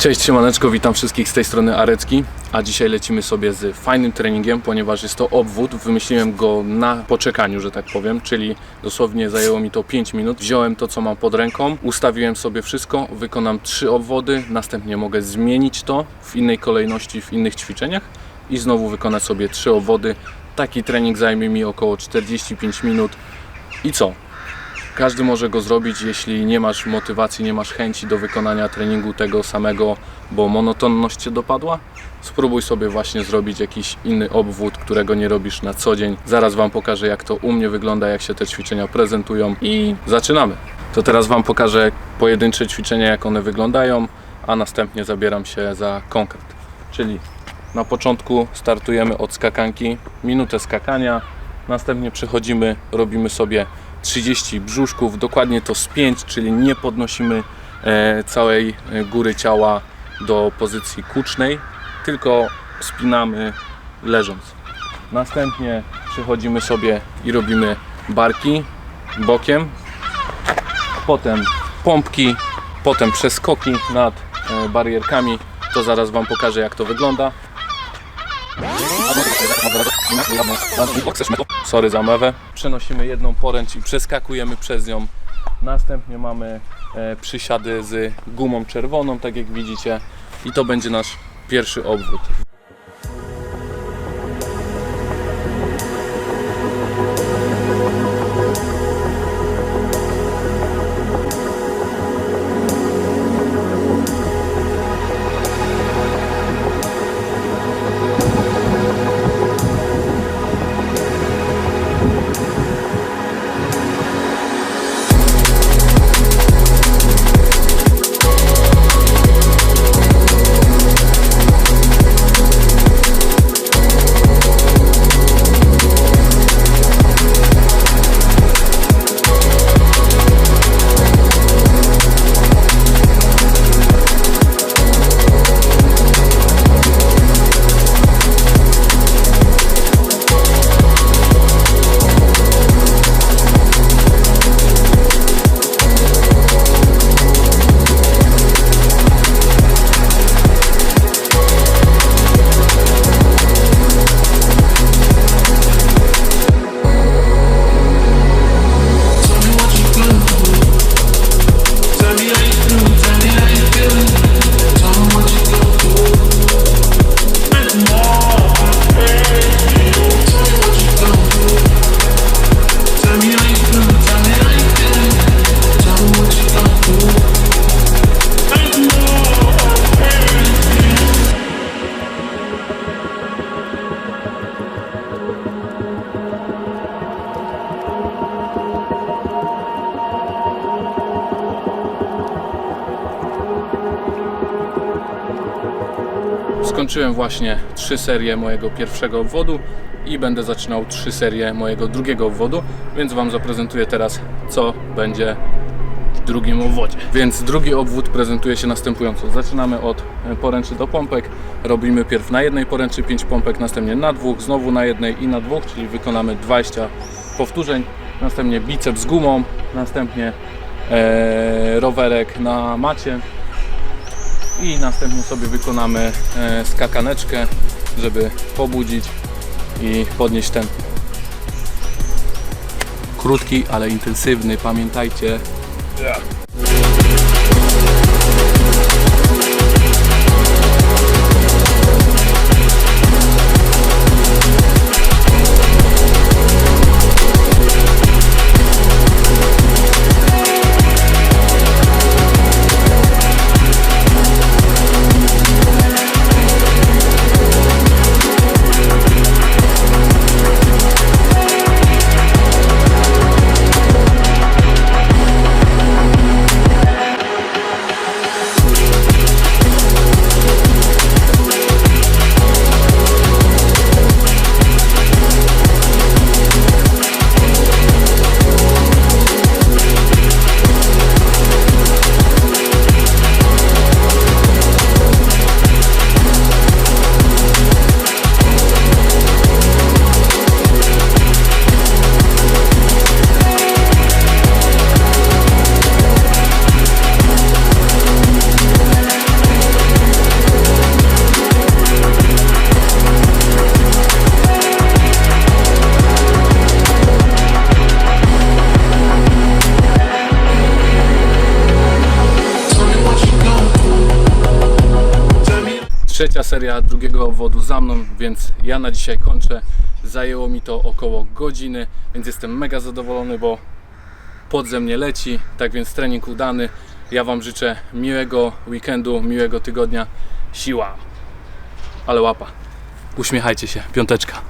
Cześć, siemaneczko, witam wszystkich z tej strony Arecki, a dzisiaj lecimy sobie z fajnym treningiem, ponieważ jest to obwód, wymyśliłem go na poczekaniu, że tak powiem, czyli dosłownie zajęło mi to 5 minut. Wziąłem to, co mam pod ręką, ustawiłem sobie wszystko, wykonam 3 obwody, następnie mogę zmienić to w innej kolejności, w innych ćwiczeniach i znowu wykonać sobie 3 obwody. Taki trening zajmie mi około 45 minut i co? Każdy może go zrobić, jeśli nie masz motywacji, nie masz chęci do wykonania treningu tego samego, bo monotonność cię dopadła. Spróbuj sobie właśnie zrobić jakiś inny obwód, którego nie robisz na co dzień. Zaraz Wam pokażę, jak to u mnie wygląda, jak się te ćwiczenia prezentują i zaczynamy. To teraz Wam pokażę pojedyncze ćwiczenia, jak one wyglądają, a następnie zabieram się za konkret. Czyli na początku startujemy od skakanki, minutę skakania, następnie przechodzimy, robimy sobie 30 brzuszków, dokładnie to 5, czyli nie podnosimy e, całej e, góry ciała do pozycji kucznej, tylko spinamy leżąc. Następnie przechodzimy sobie i robimy barki bokiem, potem pompki, potem przeskoki nad e, barierkami. To zaraz Wam pokażę jak to wygląda. Sorry za mewę. Przenosimy jedną poręcz i przeskakujemy przez nią. Następnie mamy e, przysiady z gumą czerwoną, tak jak widzicie. I to będzie nasz pierwszy obwód. Skończyłem właśnie trzy serie mojego pierwszego obwodu i będę zaczynał trzy serie mojego drugiego obwodu, więc Wam zaprezentuję teraz, co będzie w drugim obwodzie. Więc drugi obwód prezentuje się następująco. Zaczynamy od poręczy do pompek. Robimy pierw na jednej poręczy 5 pompek, następnie na dwóch, znowu na jednej i na dwóch, czyli wykonamy 20 powtórzeń. Następnie biceps z gumą, następnie e, rowerek na macie, i następnie sobie wykonamy e, skakaneczkę, żeby pobudzić i podnieść ten krótki, ale intensywny, pamiętajcie. Trzecia seria drugiego obwodu za mną, więc ja na dzisiaj kończę. Zajęło mi to około godziny, więc jestem mega zadowolony, bo pod ze mnie leci. Tak więc trening udany. Ja Wam życzę miłego weekendu, miłego tygodnia. Siła. Ale łapa. Uśmiechajcie się. Piąteczka.